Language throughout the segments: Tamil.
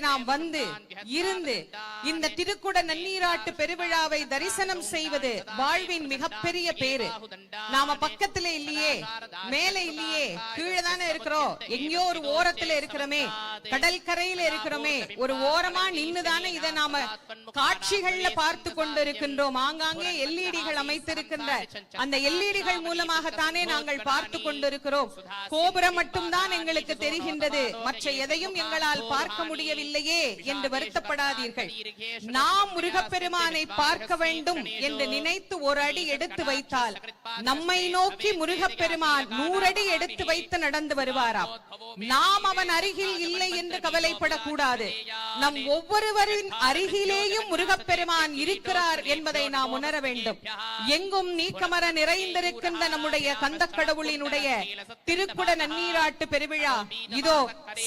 நாம் வந்து இருந்து இந்த திருக்குட நன்னீராட்டு பெருவிழாவை தரிசனம் செய்வது வாழ்வின் மிகப்பெரிய பேரு நாம பக்கத்துல இல்லையே மேல இல்லையே கீழே தானே இருக்கிறோம். எங்கேயோ ஒரு ஓரத்துல இருக்கிறோமே கடல் கரையில இருக்கிறோமே ஒரு ஓரமா நின்னு தானே இதை நாம காட்சிகள்ல பார்த்து கொண்டிருக்கின்றோம். ஆங்காங்கே எல்இடிகள் அமைத்திருக்கின்ற அந்த எல்இடிகள் மூலமாகத்தானே நாங்கள் பார்த்து கொண்டிருக்கிறோம். கோபுரம் மட்டும்தான் எங்களுக்கு தெரிகின்றது. மற்ற எதையும் எங்களால் பார்க்க முடியவில்லையே என்று வருத்தப்படாதீர்கள். நாம் முருகப்பெருமானை பார்க்க வேண்டும் என்று நினைத்து ஒரு அடி எடுத்து வைத்தால் நம்மை நோக்கி முருகப்பெருமான் நூறடி எடுத்து வைத்து நடந்து வருவாராம். நாம் அவன் அருகில் இல்லை என்று கவலைப்படக்கூடாது. நம் ஒவ்வொருவரின் அருகிலேயும் முருகப்பெருமான் இருக்கிறார் என்பதை நாம் உணர வேண்டும். எங்கும் நீக்கமர நிறைந்திருக்கின்ற நம்முடைய கந்த கடவுளினுடைய திருக்குட நன்னீராட்டு பெருவிழா. இதோ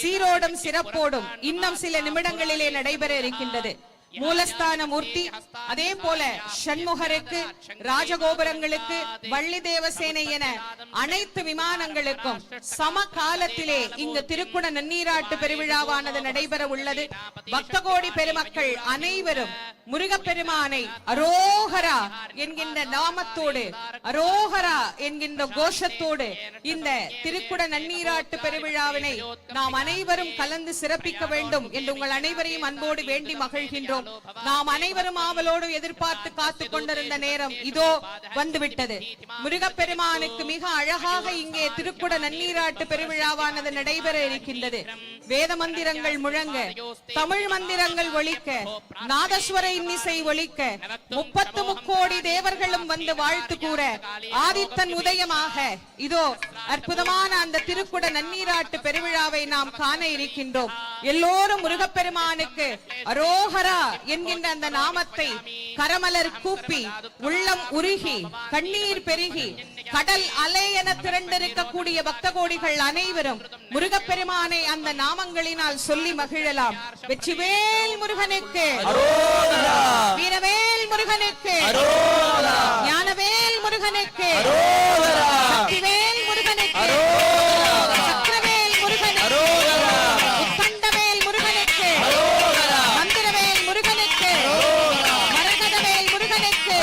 சீரோடும் சிறப்போடும். இன்னும் சில நிமிடங்களிலே நடைபெற இருக்கின்றது. மூலஸ்தான மூர்த்தி அதே போல சண்முகருக்கு ராஜகோபுரங்களுக்கு வள்ளி தேவசேனை என அனைத்து விமானங்களுக்கும் சம காலத்திலே இங்கு திருக்குண நன்னீராட்டு பெருவிழாவானது நடைபெற உள்ளது பக்தகோடி பெருமக்கள் அனைவரும் முருகப்பெருமானை அரோகரா என்கின்ற நாமத்தோடு அரோகரா என்கின்ற கோஷத்தோடு இந்த திருக்குட நன்னீராட்டு பெருவிழாவினை நாம் அனைவரும் கலந்து சிறப்பிக்க வேண்டும் என்று உங்கள் அனைவரையும் அன்போடு வேண்டி மகிழ்கின்றோம். நாம் அனைவரும் ஆவலோடு எதிர்பார்த்து காத்து கொண்டிருந்த நேரம் இதோ வந்துவிட்டது. முருகப்பெருமானுக்கு மிக அழகாக இங்கே திருக்குட நன்னீராட்டு பெருவிழாவானது நடைபெற இருக்கின்றது. வேத மந்திரங்கள் முழங்க தமிழ் மந்திரங்கள் ஒழிக்க நாதஸ்வர இன்னிசை ஒலிக்க முப்பத்து முக்கோடி தேவர்களும் வந்து வாழ்த்து கூற ஆதித்தன் உதயமாக இதோ அற்புதமான அந்த திருக்குட நன்னீராட்டு பெருவிழாவை நாம் காண இருக்கின்றோம். எல்லோரும் முருகப்பெருமானுக்கு அரோகரா என்கின்ற அந்த நாமத்தை கரமலர் கூப்பி உள்ளம் உருகி கண்ணீர் பெருகி கடல் அலை என திரண்டிருக்கக்கூடிய பக்த கோடிகள் அனைவரும் முருகப்பெருமானை அந்த நாமங்களினால் சொல்லி மகிழலாம். வெற்றிவேல் முருகனுக்கு வீரவேல் முருகனுக்கு. ஞானவேல் முருகனுக்கு. சக்திவேல் முருகனுக்கு. சக்கரவேல் முருகனுக்கு. உக்கண்டவேல் முருகனுக்கு. மந்திரவேல் முருகனுக்கு. மரகதவேல் முருகனுக்கு.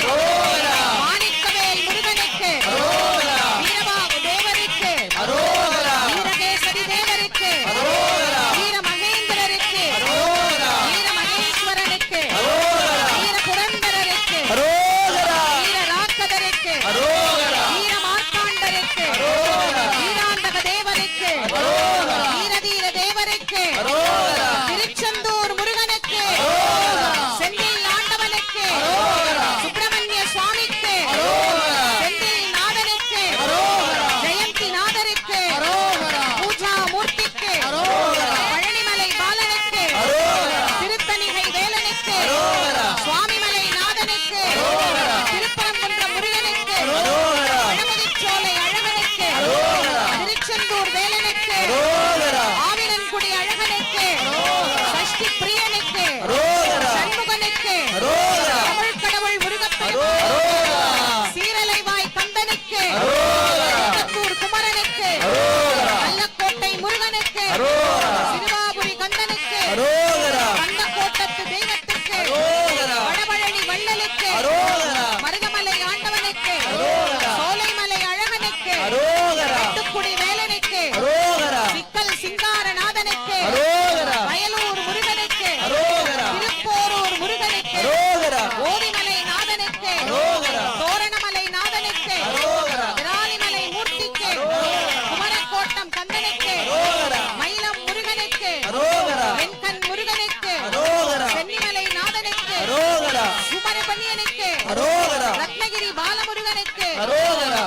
முருகனுக்கு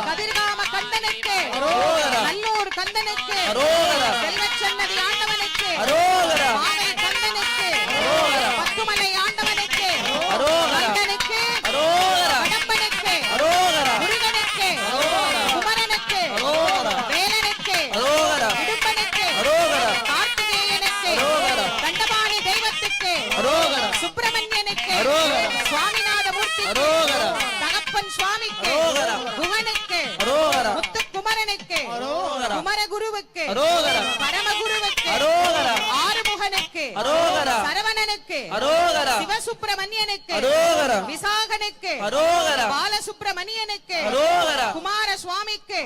கதிர்காம கந்தனுக்கு. நல்லூர் கந்தனுக்கு. சுவாமிக்கு குகனுக்கு முத்துக்குமரனுக்கு குமரகுருவுக்கு பரமகுருவுக்கு ஆறுமுகனுக்கு அரோகரா. சிவசுப்பிரமணியனுக்கு விசாகனுக்கு பாலசுப்பிரமணியனுக்கு குமார சுவாமிக்கு